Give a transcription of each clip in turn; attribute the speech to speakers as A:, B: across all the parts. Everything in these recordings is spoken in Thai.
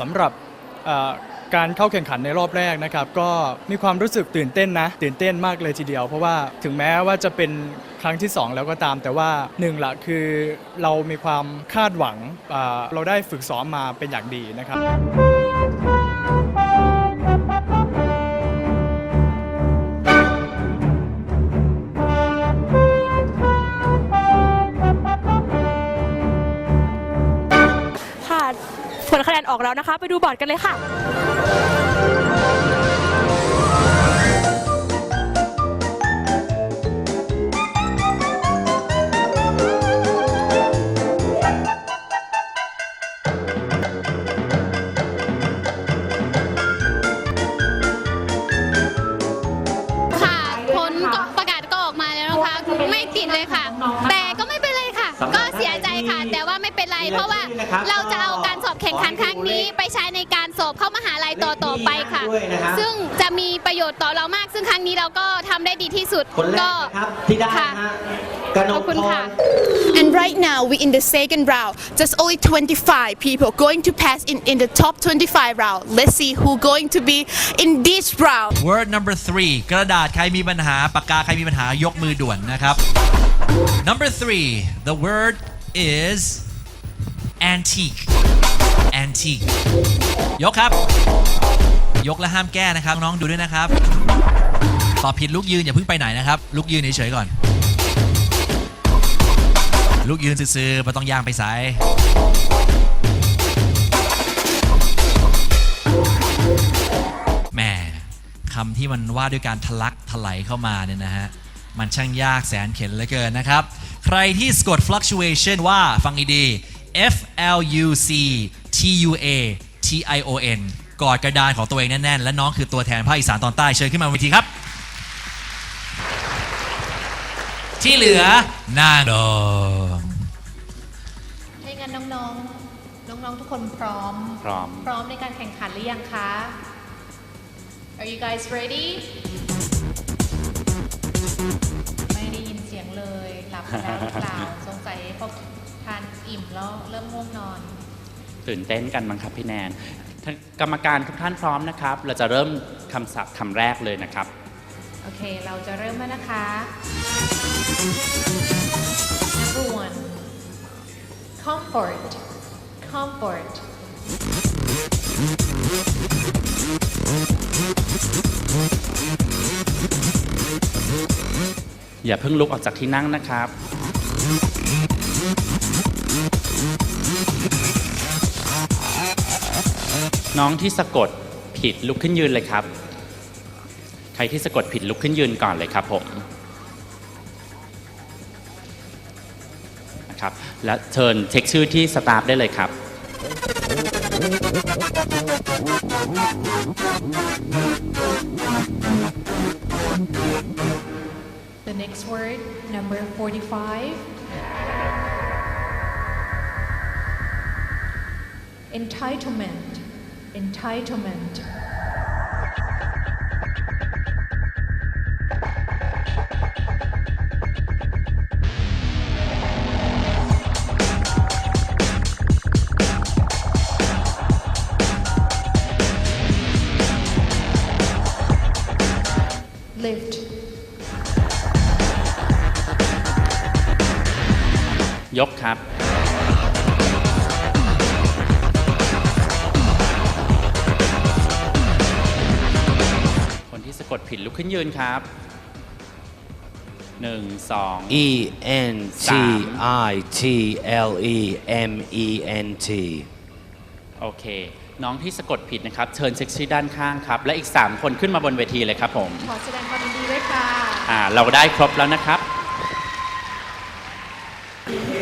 A: สำหรับการเข้าแข่งขันในรอบแรกนะครับ ก็มีความรู้สึกตื่นเต้นนะตื่นเต้นมากเลยทีเดียว เพราะว่าถึงแม้ว่าจะเป็นครั้งที่ 2 แล้วก็ตาม แต่ว่าหนึ่งละคือเรามีความคาดหวังเราได้ฝึกซ้อมมาเป็นอย่างดีนะครับ
B: ไปดูบอร์ดกันเลยค่ะ
C: ค่ะผลก็ประกาศก็ออกมาแล้วนะคะไม่ติดเลยค่ะ แต่ก็ไม่เป็นไรค่ะ ก็เสียใจค่ะแต่ เป็นไร เพราะว่าเราจะเอาการสอบแข่งขันครั้งนี้ ไปใช้ในการสอบเข้ามหาลัยต่อต่อๆไปค่ะ ซึ่งจะมีประโยชน์ต่อเรามาก ซึ่งครั้งนี้เราก็ทำได้ดีที่สุด
D: คนแร
C: ก็
D: กนะครับที่ได้
C: ค่ะ
D: นะฮะกน
C: ขอบ
D: ก
C: คุณ
D: พ
C: ค่ะ
D: ร
E: And right now, we in the second round. There's only 25 people going to pass in, in the top 25 round. Let's see who going to be in this round.
F: word number three กระดาษใครมีปัญหาปากกาใครมีปัญหายกมือด่วนนะครับ number three the word is antique antique ยกครับ ยกและห้ามแก้นะครับ น้องดูด้วยนะครับ ตอบผิดลูกยืนอย่าเพิ่งไปไหนนะครับลูกยืนเฉยๆก่อนลูกยืนซื่อๆไม่ต้องย่างไปสายแหมคำที่มันว่าด้วยการทะลักถลายเข้ามาเนี่ยนะฮะ มันช่างยากแสนเข็ญเหลือเกินนะครับ ใครที่สะกด fluctuation ว่าฟังดีๆ F L U C T U A T I O N กอดกระดานของตัวเองแน่นๆ และน้องคือตัวแทนภาคอีสานตอนใต้เชิญขึ้นมาบนเวทีครับ ที่เหลือนางดอง
G: ถ้าอย่างนั้นน้องๆ น้องๆ ทุกคนพร้อม
H: พร้อม
G: พร้อมในการแข่งขันหรือยังคะ Are you guys ready ไม่ได้ยินเสียงเลย หลับแล้วหรือเปล่าสงสัยพอ ทานอิ่มแล้วเริ่มง่วงนอน
H: ตื่นเต้นกันมั้งครับพี่แนนท่านกรรมการทุกท่านพร้อมนะครับ เราจะเริ่มคำศัพท์คำแรกเลยนะครับ
G: โอเค เราจะเริ่มแล้วนะคะ Number one comfort comfort
H: อย่าเพิ่งลุกออกจากที่นั่งนะครับ น้องที่สะกดผิดลุกขึ้นยืนเลยครับ ใครที่สะกดผิดลุกขึ้นยืนก่อนเลยครับผมนะครับและเชิญเช็คชื่อที่สตาฟได้เลยครับ
G: The next word, number 45. Entitlement. Entitlement. Lift.
H: ยกครับ ะกดผิดลุกขึ้นยืนครับหนึ่งสอง
I: E N T I T L E M E N T
H: โอเค น้องที่สะกดผิดนะครับ เชิญเช็คชื่อด้านข้างครับ และอีก 3 คนขึ้นมาบนเวทีเลยครับผม
G: ขอแสดงความยินดีด้วยค่ะ
H: อ่าเราได้ครบแล้วนะครับ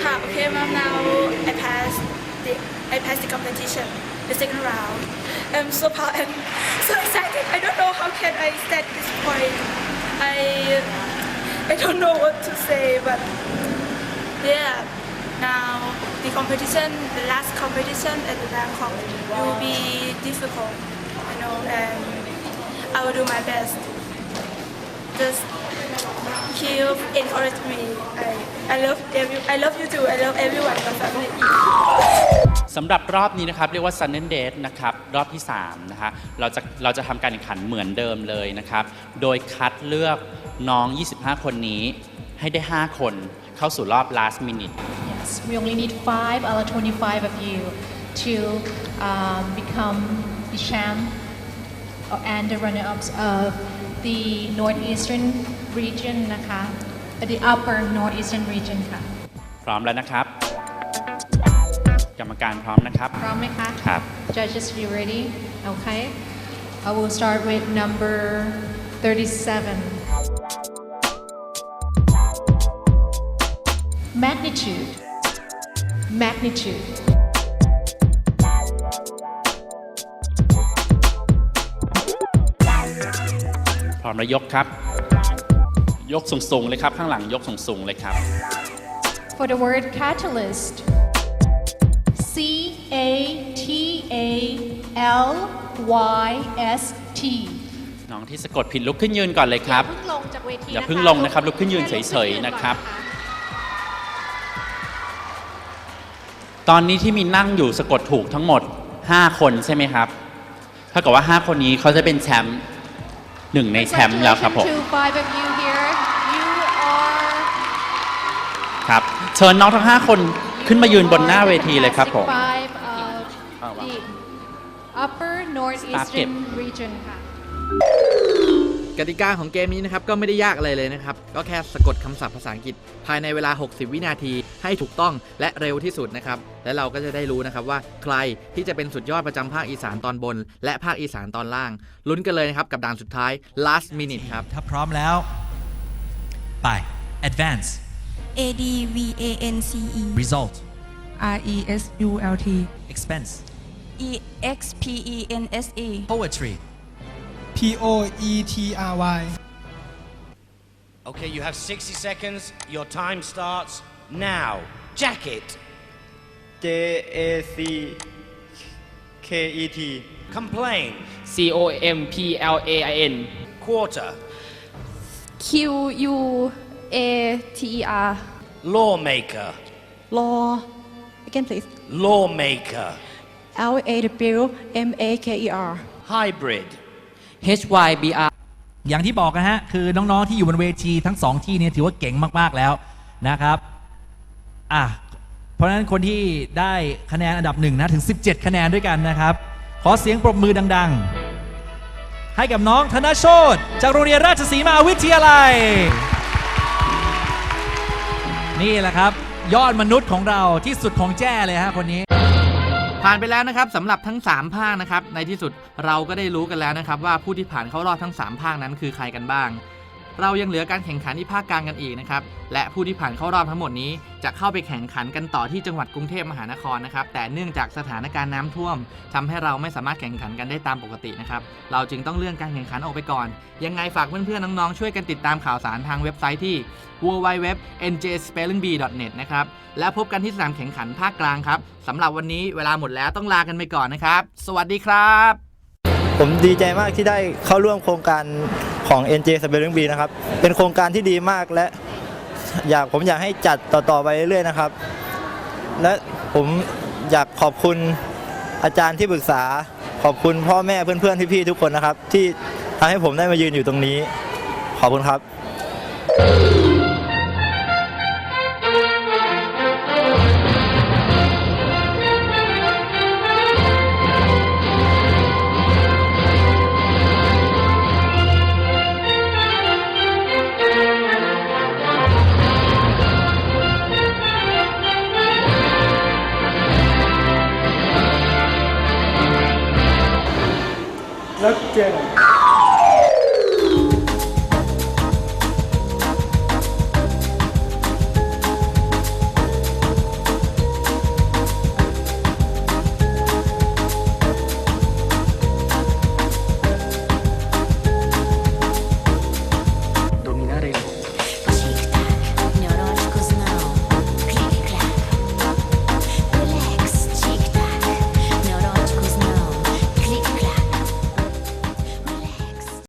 E: Ah, okay, ma'am. Now I passed the I passed the competition, the second round. I'm so proud and so excited. Stand this point. I I don't know what to say, but yeah. Now the competition, the last competition at the Bangkok, will be difficult, you know, and I will do my best. Just keep encourage me. I I love every I love you too I love everyone my family
H: สำหรับรอบนี้นะครับ เรียกว่า Sun and Date นะครับ รอบที่ 3 นะคะเราจะเราจะทำการแข่งขันเหมือนเดิมเลยนะครับ โดยคัดเลือกน้อง 25 คนนี้ให้ได้ 5 คนเข้าสู่รอบ last minute
G: Yes, we only need five out of 25 of you to um, become the champ and the runner-ups of the northeastern region นะคะ uh, the upper northeastern region ค่ะ
H: พร้อมแล้วนะครับ กรรมการพร้อมนะครับ
G: พร้อมไหมคะ
H: ครับ
G: Judges you ready okay I will start with number 37 magnitude magnitude
H: พร้อมแล้วยกครับ ยกสูงๆเลยครับ ข้างหลังยกสูงๆเลยครับ
G: For the word catalyst, C A T A L Y S T
H: น้องที่สะกดผิดลุกขึ้นยืนก่อนเลยครับ
G: เพิ่งลงจากเวที
H: อย่าเพิ่งลงนะครับลุกขึ้นยืนเฉยๆนะครับ ตอนนี้ที่มีนั่งอยู่สะกดถูกทั้งหมด 5 คนใช่ไหมครับถ้ากับว่า 5 คนนี้เขาจะเป็นแชมป์หนึ่งในแชมป์แล้วครับผม
G: to five of you here
H: ครับ เชิญน้องทั้ง 5 คนขึ้นมายืนบนหน้าเวทีเลยครับผม
G: five of the upper northeastern region ค่ะ
D: กติกาของเกมนี้นะครับก็ไม่ได้ยากอะไรเลยนะครับ ก็แค่สะกดคำศัพท์ภาษาอังกฤษ ภายในเวลา 60 วินาทีให้ถูกต้องและเร็วที่สุดนะครับ และเราก็จะได้รู้นะครับว่าใครที่จะเป็นสุดยอดประจำภาคอีสานตอนบน และภาคอีสานตอนล่าง ลุ้นกันเลยนะครับกับด่านสุดท้าย last minute ครับ
F: ถ้าพร้อมแล้ว ไป advance
J: A D V A N C E
F: result
J: R E S U L T
F: expense
J: E X P E N S E
F: poetry
A: P O E T R Y
I: Okay, you have 60 seconds. Your time starts now. Jacket.
A: J A C K E T
I: Complain.
D: C O M P L A I N
I: Quarter.
B: Q U A T E R
I: Lawmaker.
J: Law again please
I: Lawmaker.
J: L A W M A K E R
I: Hybrid.
D: H Y B R
F: อย่างที่บอกนะฮะ คือน้องๆที่อยู่บนเวทีทั้งสองที่เนี่ยถือว่าเก่งมากๆแล้วนะครับอะเพราะฉะนั้นคนที่ได้คะแนนอันดับหนึ่งนะ ถึง 17 คะแนนด้วยกันนะครับ ขอเสียงปรบมือดัง ๆ ให้กับน้องธนโชตจากโรงเรียนราชสีมาวิทยาลัย นี่แหละครับ ยอดมนุษย์ของเราที่สุดของแจ้เลยฮะคนนี้
D: ผ่านไปแล้วนะครับสำหรับทั้ง 3 ภาคนะครับ ในที่สุดเราก็ได้รู้กันแล้วนะครับ ว่าผู้ที่ผ่านเข้ารอบทั้ง 3 ภาคนั้นคือใครกันบ้าง เรายังเหลือการแข่งขันที่ภาคกลางกันอีกนะครับ และผู้ที่ผ่านเข้ารอบทั้งหมดนี้ จะเข้าไปแข่งขันกันต่อที่จังหวัดกรุงเทพมหานครนะครับ แต่เนื่องจากสถานการณ์น้ำท่วมทำให้เราไม่สามารถแข่งขันกันได้ตามปกตินะครับ เราจึงต้องเลื่อนการแข่งขันออกไปก่อน ยังไงฝากเพื่อนๆน้องๆช่วยกันติดตามข่าวสารทางเว็บไซต์ที่ www.njspellingb.net นะครับ และพบกันที่สนามแข่งขันภาคกลางครับสำหรับวันนี้เวลาหมดแล้วต้องลากันไปก่อนนะครับ สวัสดีครับ
A: ผมดีใจมากที่ได้เข้าร่วมโครงการของ NJ Spelling Bee นะครับ เป็นโครงการที่ดีมากและอยากผมอยากให้จัดต่อๆไปเรื่อยๆนะครับ และผมอยากขอบคุณอาจารย์ที่ปรึกษา ขอบคุณพ่อแม่เพื่อนๆพี่ๆทุกคนนะครับ ที่ทำให้ผมได้มายืนอยู่ตรงนี้ ขอบคุณครับ 楽天。